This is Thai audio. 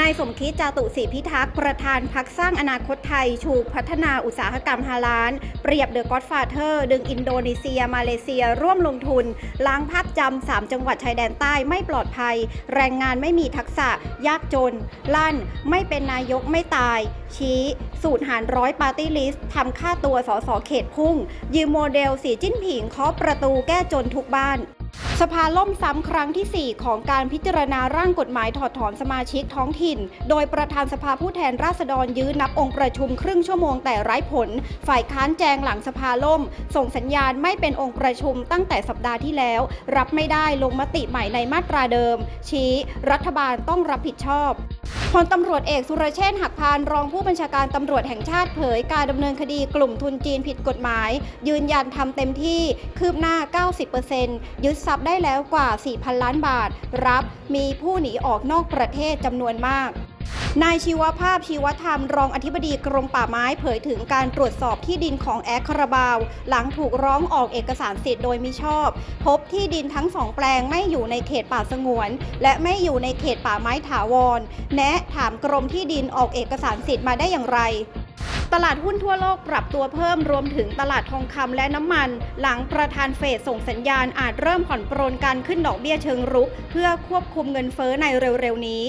นายสมคิดจาตุศรีพิทักษ์ประธานพักสร้างอนาคตไทย ชูพัฒนาอุตสาหกรรมฮาลาน เปรียบเดอะก็อดฟาเธอร์ดึงอินโดนีเซีย มาเลเซีย ร่วมลงทุน ล้างภาพจำสามจังหวัดชายแดนใต้ไม่ปลอดภัย แรงงานไม่มีทักษะ ยากจน ลั่น ไม่เป็นนายกไม่ตาย ชี้ สูตรหารร้อยปาร์ตี้ลิสต์ทำค่าตัวสสเขตพุ่ง ยืมโมเดลสีจิ้นผิงเคาะประตูแก้จนทุกบ้าน สภาล่มซ้ำครั้งที่ 4 ของการพิจารณาร่างกฎหมายถอดถอนสมาชิกท้องถิ่น โดยประธานสภาผู้แทนราษฎรยื้อนับองค์ประชุมครึ่งชั่วโมงแต่ไร้ผล ฝ่ายค้านแจงหลังสภาล่ม ส่งสัญญาณไม่เป็นองค์ประชุมตั้งแต่สัปดาห์ที่แล้ว รับไม่ได้ลงมติใหม่ในมาตราเดิม ชี้ รัฐบาลต้องรับผิดชอบ พลตำรวจเอกสุรเชษฐ์หักพานรองผู้บัญชาการตำรวจแห่งชาติเผยการดำเนินคดีกลุ่มทุนจีนผิดกฎหมาย ยืนยันทำเต็มที่คืบหน้า 90%ยึดทรัพย์ได้แล้วกว่า 4,000 ล้านบาท รับมีผู้หนีออกนอกประเทศจำนวนมาก นายชีวภาพชีวธรรม รองอธิบดีกรมป่าไม้เผยถึงการตรวจสอบที่ดินของแอคคาราบาว หลังถูกร้องออกเอกสารสิทธิ์โดยมิชอบ พบที่ดินทั้งสองแปลงไม่อยู่ในเขตป่าสงวน และไม่อยู่ในเขตป่าไม้ถาวร แนะถามกรมที่ดินออกเอกสารสิทธิ์มาได้อย่างไรตลาดหุ้นทั่วโลกปรับตัวเพิ่มรวมถึงตลาดทองคำและน้ำมัน หลังประธานเฟดส่งสัญญาณอาจเริ่มผ่อนปรนการขึ้นดอกเบี้ยเชิงรุก เพื่อควบคุมเงินเฟ้อในเร็วๆนี้